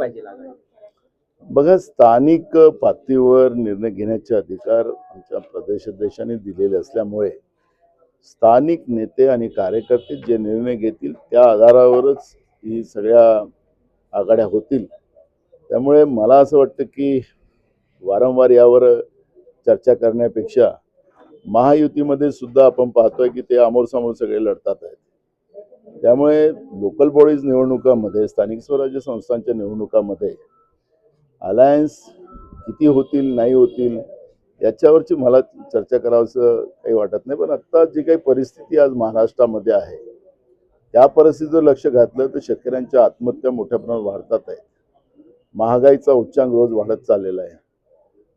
पाहिजे बघा स्थानिक पातळीवर निर्णय घेण्याचे अधिकार आमच्या प्रदेशाध्यक्षांनी दिलेले असल्यामुळे स्थानिक नेते आणि कार्यकर्ते जे निर्णय घेतील त्या आधारावरच ही सगळ्या आघाड्या होतील. त्यामुळे मला असं वाटतं की वारंवार यावर चर्चा करण्यापेक्षा महायुतीमध्ये सुद्धा आपण पाहतोय की ते आमोरसमोर सगळे लढतात आहेत. त्यामुळे लोकल बॉडीज निवडणुकामध्ये स्थानिक स्वराज्य संस्थांच्या निवडणुकामध्ये अलायन्स किती होतील नाही होतील याच्यावरची मला चर्चा करावंसं काही वाटत नाही. पण आत्ता जी काही परिस्थिती आज महाराष्ट्रामध्ये आहे त्या परिस्थितीवर लक्ष घातलं तर शेतकऱ्यांच्या आत्महत्या मोठ्या प्रमाणात वाढतात आहे. महागाईचा उच्चांक रोज वाढत चाललेला आहे.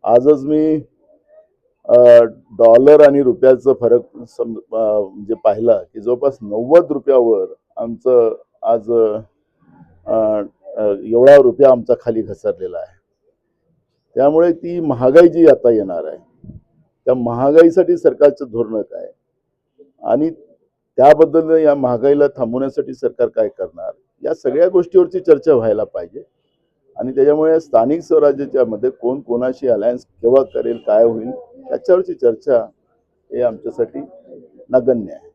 आजच मी डॉलर आणि रुपयाचं फरक सम म्हणजे पाहिला की जवळपास नव्वद रुपयावर आमचं आज एवढा रुपया आमचा खाली घसरलेला आहे. त्यामुळे ती महागाई जी आता येणार आहे त्या महागाईसाठी सरकारचं धोरण काय? आणि त्याबद्दल या महागाईला थांबवण्यासाठी सरकार काय करणार? या सगळ्या गोष्टीवरची चर्चा व्हायला पाहिजे. आणि त्याच्यामुळे स्थानिक स्वराज्याच्या मध्ये कोण कोणाशी अलायन्स केव्हा करेल काय होईल याच्यावरची चर्चा हे आमच्यासाठी नगण्य आहे.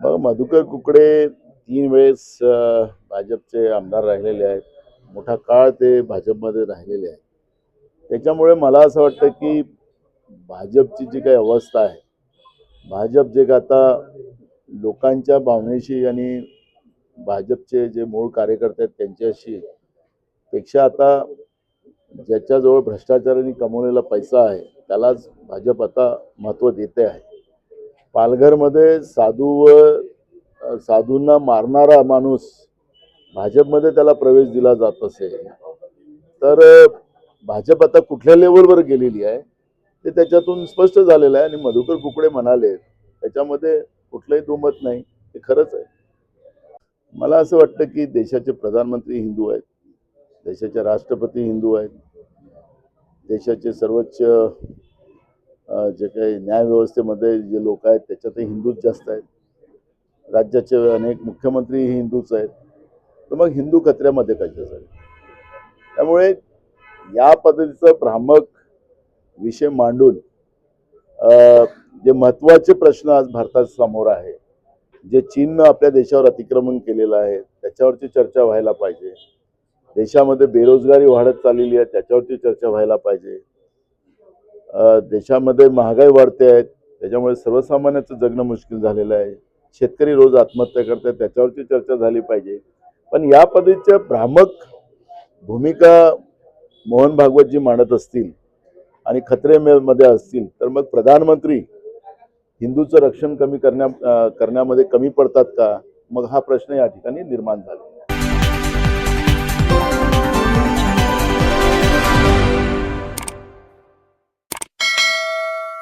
मग मधुकर कुकडे तीन वेळेस भाजपचे आमदार राहिलेले आहेत. मोठा काळ ते भाजपमध्ये राहिलेले आहेत. त्याच्यामुळे मला असं वाटतं की भाजपची जी काही अवस्था आहे भाजप जे का आता लोकांच्या भावनेशी आणि भाजपचे जे मूळ कार्यकर्ते आहेत त्यांच्याशी पेक्षा आता ज्याच्याजवळ भ्रष्टाचाराने कमवलेला पैसा आहे त्यालाच भाजप आता महत्त्व देते आहे. पालघरमध्ये साधू व साधूंना मारणारा माणूस भाजपमध्ये त्याला प्रवेश दिला जात असेल तर भाजप आता कुठल्या लेवलवर गेलेली आहे ते त्याच्यातून स्पष्ट झालेलं आहे आणि मधुकर कुकडे म्हणाले त्याच्यामध्ये कुठलंही दुमत नाही. हे खरंच आहे. मला असं वाटतं की देशाचे प्रधानमंत्री हिंदू आहेत देशाचे राष्ट्रपती हिंदू आहेत देशाचे सर्वोच्च जे काही न्यायव्यवस्थेमध्ये जे लोक आहेत त्याच्यातही हिंदूच जास्त आहेत. राज्याचे अनेक मुख्यमंत्री हिंदूच आहेत. तर मग हिंदू कचऱ्यामध्ये कशासाठी त्यामुळे या पद्धतीचं भ्रामक विषय मांडून जे महत्त्वाचे प्रश्न आज भारतासमोर आहे जे चीननं आपल्या देशावर अतिक्रमण केलेलं आहे त्याच्यावरची चर्चा व्हायला पाहिजे. देशामध्ये बेरोजगारी वाढत चाललेली आहे त्याच्यावरती चर्चा व्हायला पाहिजे. देशामध्ये महागाई वाढते आहे त्याच्यामुळे सर्वसामान्याचं जगणं मुश्किल झालेलं आहे. शेतकरी रोज आत्महत्या करतात त्याच्यावरची चर्चा झाली पाहिजे. पण या पद्धतीच्या भ्रामक भूमिका मोहन भागवत जी मांडत असतील आणि खत्रे मध्ये असतील तर मग प्रधानमंत्री हिंदूचं रक्षण कमी करण्या करण्यामध्ये कमी पडतात का? मग हा प्रश्न या ठिकाणी निर्माण झाला.